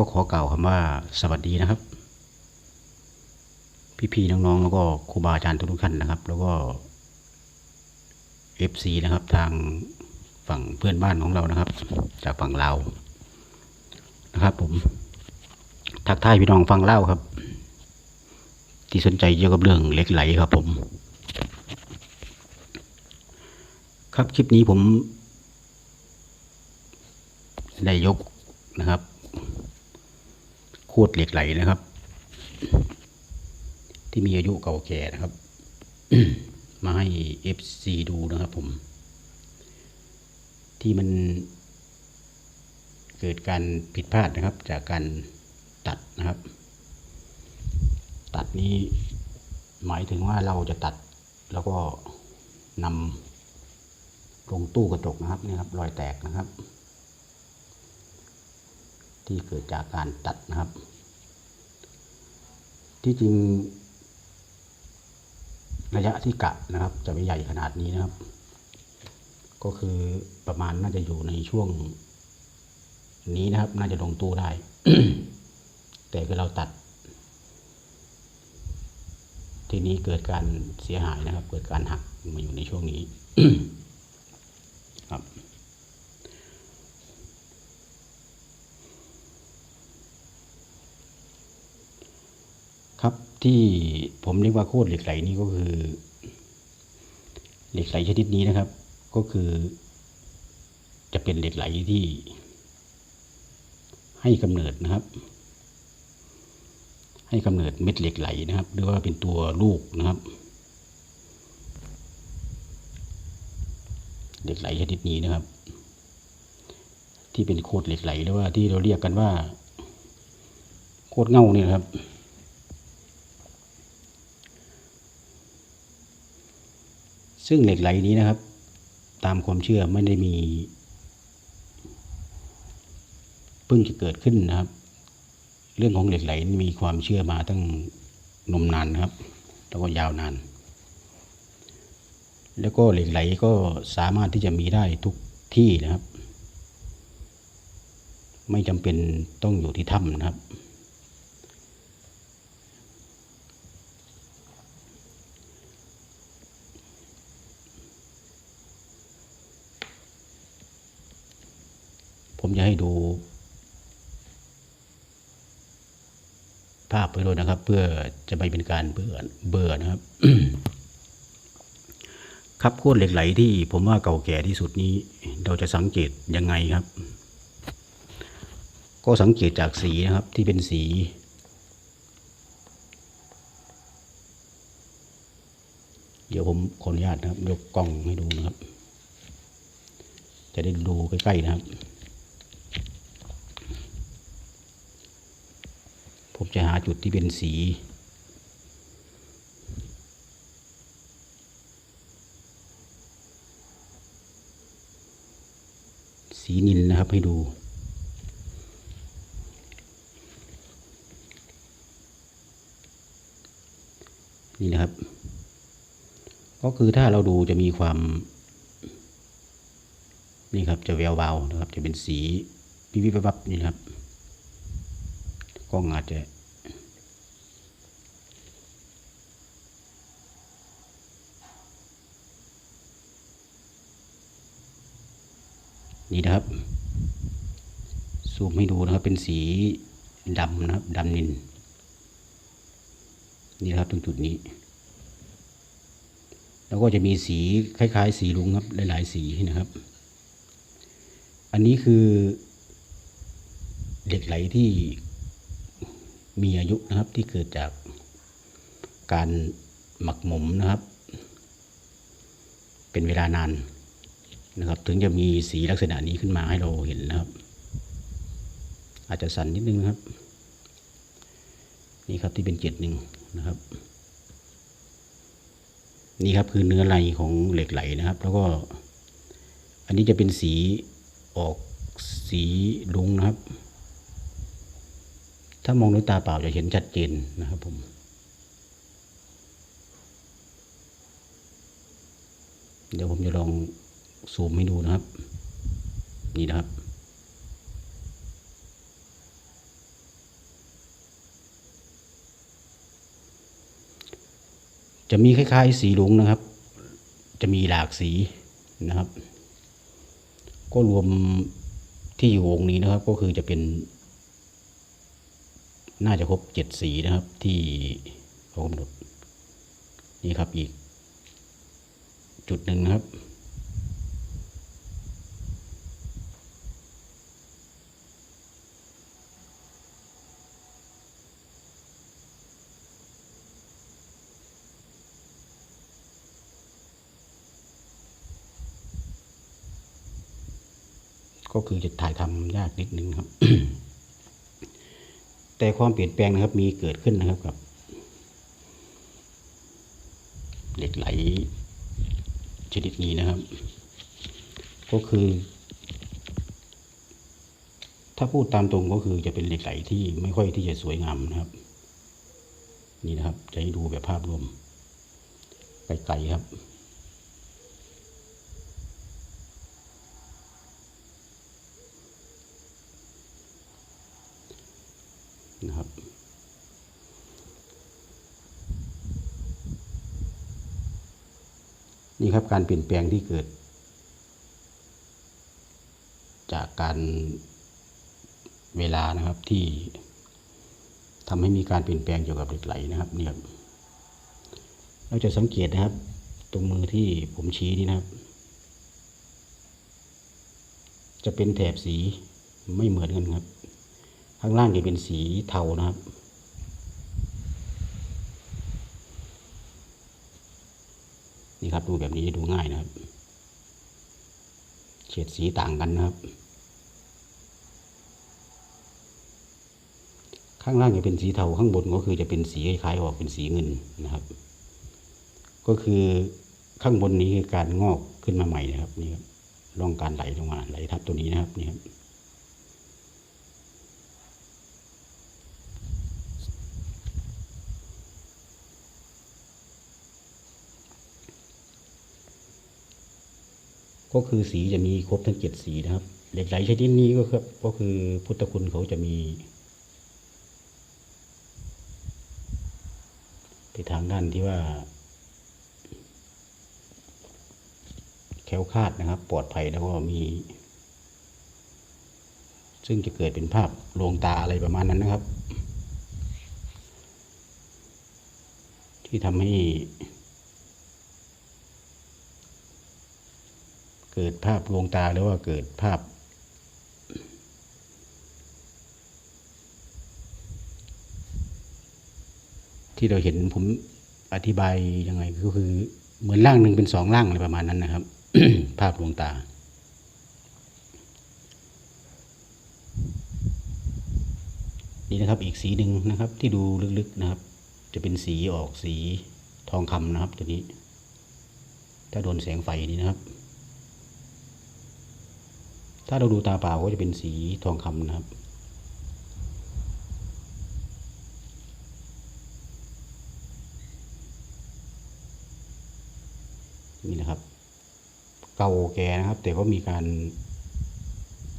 ก็ขอกล่าวคำว่าสวัสดีนะครับ พี่ๆน้องๆแล้วก็ครูบาอาจารย์ทุกท่านนะครับ แล้วก็ FC นะครับ ทางฝั่งเพื่อนบ้านของเรานะครับ จากฝั่งลาวนะครับ ผม ทักทายพี่น้องฟังเล่าครับ ที่สนใจเกี่ยวกับเรื่องเล็กไหลครับ ผม ครับคลิปนี้ผม ได้ยกนะครับ คตรเหล็กไหลนะครับ ที่มีอายุเก่าแก่นะครับ มาให้ FC ดูนะครับผม ที่มันเกิดการผิดพลาดนะครับ จากการตัดนะครับ ตัดนี้หมายถึงว่าเราจะตัดแล้วก็นำลงตู้กระจกนะครับนี่ครับรอยแตกนะครับ ที่เกิดจากการตัดนะครับ ที่จริง ระยะที่กะนะครับ จะไม่ใหญ่ขนาดนี้นะครับ ก็คือประมาณน่าจะอยู่ในช่วง นี้นะครับ น่าจะลงตู้ได้ แต่คือเราตัด ทีนี้เกิดการเสียหายนะครับ เกิดการหักมาอยู่ในช่วงนี้ ครับ ครับ ที่ผมเรียกว่าโคตรเหล็กไหลนี่ก็คือ เหล็กไหลชนิดนี้นะครับ ก็คือ จะเป็นเหล็กไหลที่ ให้กำเนิดนะครับ ให้กำเนิดเม็ดเหล็กไหลนะครับ หรือว่าเป็นตัวลูกนะครับเหล็กไหลชนิดนี้นะครับ ที่เป็นโคตรเหล็กไหลหรือว่าที่เราเรียกกันว่า โคตรเง่านี่นะครับ ซึ่งเหล็กไหลนี้นะครับ ตามความเชื่อไม่ได้มีเพิ่งจะเกิดขึ้นนะครับ เรื่องของเหล็กไหลมีความเชื่อมาตั้งนมนานครับ แล้วก็ยาวนาน แล้วก็เหล็กไหลก็สามารถที่จะมีได้ทุกที่นะครับ ไม่จำเป็นต้องอยู่ที่ถ้ำนะครับ ผมจะให้ดู ภาพ ไปด้วยนะครับ เพื่อจะไม่เป็นการเบื่อเบื่อนะครับ ครับโคตรเหล็กไหลที่ผมว่าเก่าแก่ที่สุดนี้ เราจะสังเกตยังไงครับ ก็สังเกตจากสีนะครับที่เป็นสี เดี๋ยวผมขออนุญาตนะครับ ยกกล้องให้ดูนะครับ จะได้ดูใกล้ๆนะครับ ผมจะหาจุดที่เป็นสี สีนิลนะครับให้ดูนี่นะครับ ก็คือถ้าเราดูจะมีความ นี่ครับจะแวววาวนะครับ จะเป็นสีวิบวิบวับนี่นะครับ กล้องอาจจะนี่นะครับซูมให้ดูนะครับ เป็นสีดำนะครับดำนิน นี่นะครับตรงจุดนี้ แล้วก็จะมีสีคล้ายๆ สีลุงครับ หลาย ๆ สีนะครับ อันนี้คือเหล็กไหลที่ มีอายุนะครับที่เกิดจากการหมักหมมนะครับ เป็นเวลานานนะครับ ถึงจะมีสีลักษณะนี้ขึ้นมาให้เราเห็นนะครับ อาจจะสั่นนิดนึงนะครับนี่ครับที่เป็นเจ็ดหนึ่งนะครับ นี่ครับคือเนื้อในของเหล็กไหลนะครับ แล้วก็ อันนี้จะเป็นสีออกสีลุงนะครับ ถ้ามองด้วยตาเปล่าจะเห็นชัดเจนนะครับผมเดี๋ยวผมจะลองซูมให้ดูนะครับ นี่นะครับ จะมีคล้ายๆสีลุงนะครับ จะมีหลากสีนะครับ ก็รวมที่อยู่วงนี้นะครับ ก็คือจะเป็น น่าจะครบเจ็ดสีนะครับที่เขากำหนดนี่ครับอีก จุดหนึ่งนะครับ ก็คือจะถ่ายทำยากนิดนึงครับ แต่ความเปลี่ยนแปลงนะครับมีเกิดขึ้นนะครับกับเหล็กไหลชนิดนี้นะครับ ก็คือ ถ้าพูดตามตรงก็คือจะเป็นเหล็กไหลที่ไม่ค่อยที่จะสวยงามนะครับ นี่นะครับ จะให้ดูแบบภาพรวมไกลๆครับนะครับ นี่ครับการเปลี่ยนแปลงที่เกิด จากการเวลานะครับที่ทำให้มีการเปลี่ยนแปลงเกี่ยวกับเหล็กไหลนะครับเนี่ยเราจะสังเกตนะครับ ตรงมือที่ผมชี้นี่นะครับ จะเป็นแถบสีไม่เหมือนกันครับ ข้างล่างจะเป็นสีเทานะครับ นี่ครับดูแบบนี้จะดูง่ายนะครับ เฉดสีต่างกันนะครับ ข้างล่างจะเป็นสีเทาข้างบนก็คือจะเป็นสีคล้ายๆออกเป็นสีเงินนะครับ ก็คือข้างบนนี้คือการงอกขึ้นมาใหม่นะครับนี่ครับร่องการไหลลงมาไหลทับตัวนี้นะครับนี่ครับ ก็คือสีจะมีครบทั้งเจ็ดสีนะครับ เหล็กไหลชนิดนี้ก็ครับก็คือพุทธคุณเขาจะมีไปทางด้านที่ว่า แควคาดนะครับ ปลอดภัยแล้วก็มี ซึ่งจะเกิดเป็นภาพลวงตาอะไรประมาณนั้นนะครับ ที่ทำให้ เกิดภาพลวงตาหรือว่าเกิดภาพ ที่เราเห็นผมอธิบายยังไงก็คือ เหมือนร่างหนึ่งเป็นสองร่างอะไรประมาณนั้นนะครับ ภาพลวงตานี่นะครับอีกสีหนึ่งนะครับที่ดูลึกๆนะครับ จะเป็นสีออกสีทองคำนะครับตัวนี้ ถ้าโดนแสงไฟนี่นะครับ ถ้าเราดูตาเปล่าก็จะเป็นสีทองคำนะครับ นี่นะครับ เก่าแก่นะครับ แต่ก็มีการ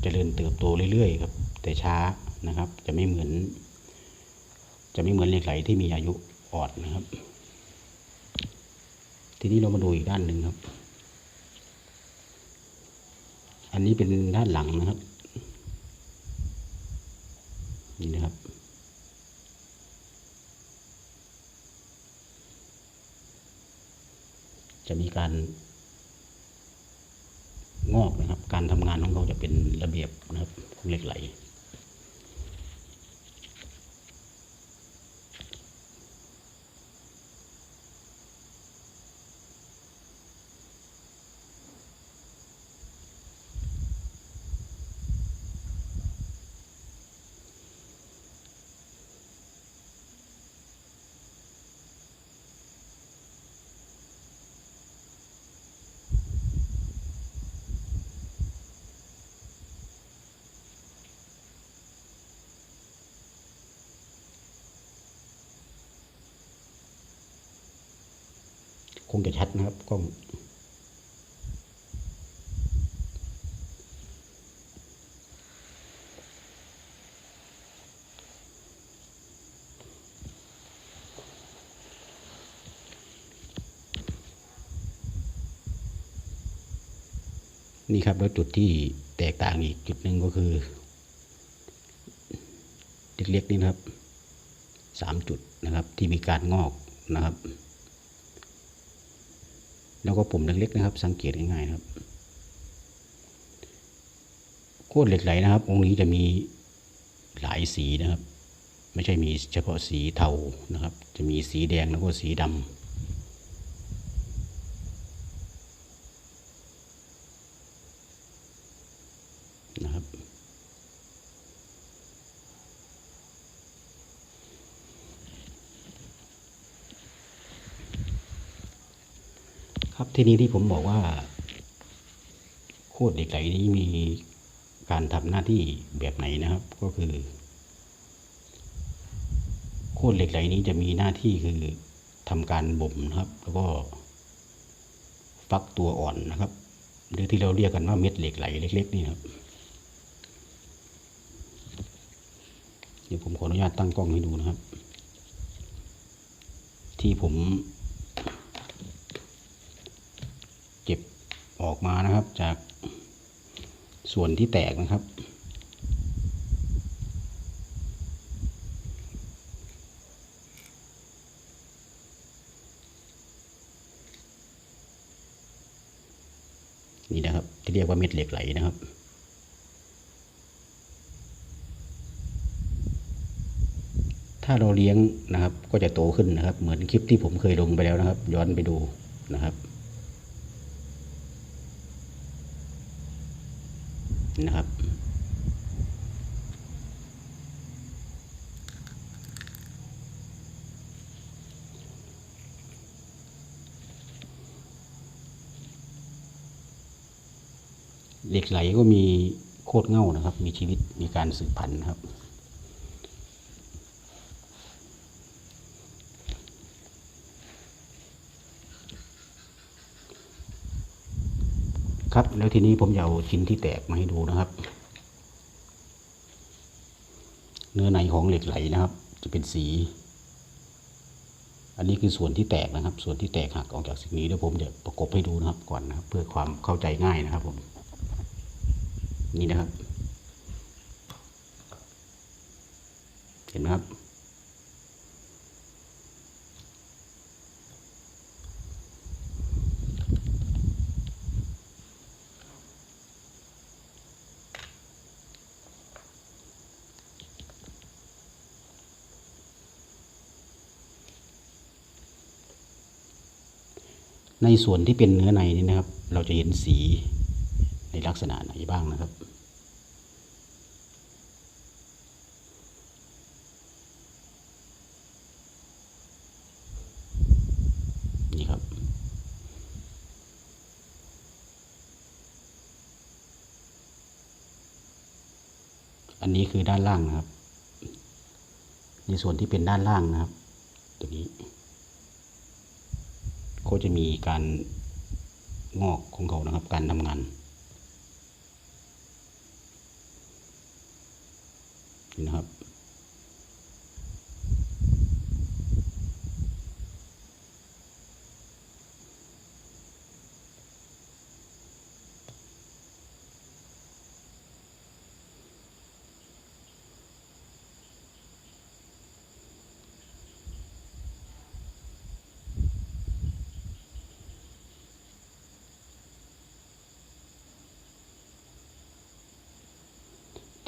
เจริญเติบโตเรื่อยๆครับ แต่ช้านะครับ จะไม่เหมือน จะไม่เหมือนเหล็กไหลที่มีอายุอ่อนนะครับ ทีนี้เรามาดูอีกด้านหนึ่งครับ อันนี้เป็นด้านหลังนะครับ นี่นะครับ จะมีการงอกนะครับ การทำงานของเขาจะเป็นระเบียบนะครับของเหล็กไหล คงจะชัดนะครับกล้องนี่ครับแล้วจุดที่แตกต่างอีกจุดหนึ่งก็คือเล็กๆนี่นะครับสามจุดนะครับที่มีการงอกนะครับ แล้วก็ปุ่มเล็กๆนะครับ สังเกตง่ายๆครับโคตรเหล็กไหลนะครับ องค์นี้จะมีหลายสีนะครับ ไม่ใช่มีเฉพาะสีเทานะครับ จะมีสีแดงแล้วก็สีดำ นะครับ ครับ ที่นี้ที่ผมบอกว่า โคตรเหล็กไหลนี้มีการทำหน้าที่แบบไหนนะครับ ก็คือ โคตรเหล็กไหลนี้จะมีหน้าที่คือทำการบ่มนะครับ แล้วก็ฟักตัวอ่อนนะครับ หรือที่เราเรียกกันว่าเม็ดเหล็กไหลเล็ก ๆ นี่ครับเดี๋ยวผมขออนุญาตตั้งกล้องให้ดูนะครับ ที่ผม เก็บ ออกมานะครับจากส่วนที่แตกนะครับ นี่นะครับ ที่เรียกว่าเม็ดเหล็กไหลนะครับถ้าเราเลี้ยงนะครับก็จะโตขึ้นนะครับ เหมือนคลิปที่ผมเคยลงไปแล้วนะครับ ย้อนไปดูนะครับ นะครับ เหล็กไหลก็มีโคตรเง่านะครับ มีชีวิตมีการสืบพันธุ์นะครับ ครับ แล้วทีนี้ผมจะเอาชิ้นที่แตกมาให้ดูนะครับ เนื้อในของเหล็กไหลนะครับ จะเป็นสี อันนี้คือส่วนที่แตกนะครับ ส่วนที่แตกหักออกจากสิ่งนี้เดี๋ยวผมจะประกบให้ดูนะครับก่อนนะครับ เพื่อความเข้าใจง่ายนะครับผม นี่นะครับ เห็นไหมครับ ในส่วนที่เป็นเนื้อในนี่นะครับ เราจะเห็นสีในลักษณะไหนบ้างนะครับ นี่ครับ อันนี้คือด้านล่างนะครับ ในส่วนที่เป็นด้านล่างนะครับ ตัวนี้ ก็จะมีการงอกของเขานะครับ การทำงานนี่นะครับ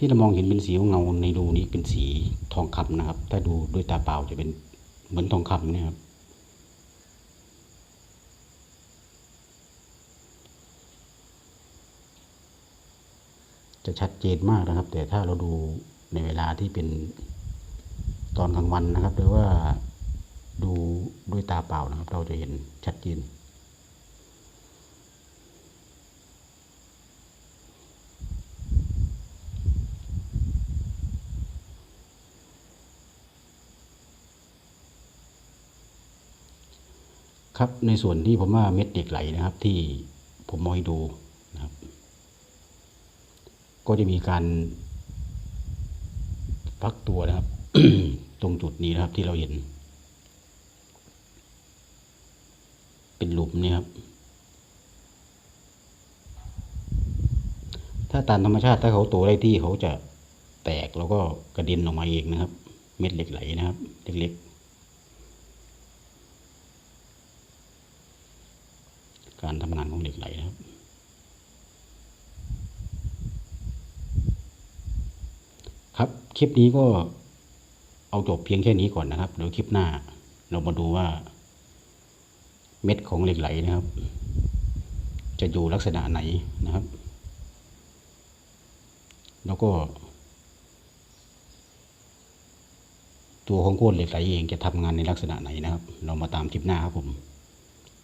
ที่เรามองเห็นเป็นสีเงาในรูนี้เป็นสีทองคำนะครับ ถ้าดูด้วยตาเปล่าจะเป็นเหมือนทองคำเนี่ยครับ จะชัดเจนมากนะครับ แต่ถ้าเราดูในเวลาที่เป็นตอนกลางวันนะครับ หรือว่าดูด้วยตาเปล่านะครับ เราจะเห็นชัดเจน ครับในส่วนที่ผมว่าเม็ดเหล็กไหลนะครับ ที่ผมมองให้ดูนะครับ ก็จะมีการฟักตัวนะครับ ตรงจุดนี้นะครับที่เราเห็น เป็นหลุมเนี่ยครับ ถ้าตามธรรมชาติถ้าเขาโตได้ที่เขาจะแตกแล้วก็กระเด็นออกมาเองนะครับ เม็ดเหล็กไหลนะครับ เล็กๆ การทำงานของเหล็กไหลนะครับ ครับคลิปนี้ก็เอาจบเพียงแค่นี้ก่อนนะครับเดี๋ยวคลิปหน้า เรามาดูว่า เม็ดของเหล็กไหลนะครับ จะอยู่ลักษณะไหนนะครับ แล้วก็ ตัวของโคตรเหล็กไหลเองจะทำงานในลักษณะไหนนะครับ เรามาตามคลิปหน้าครับผม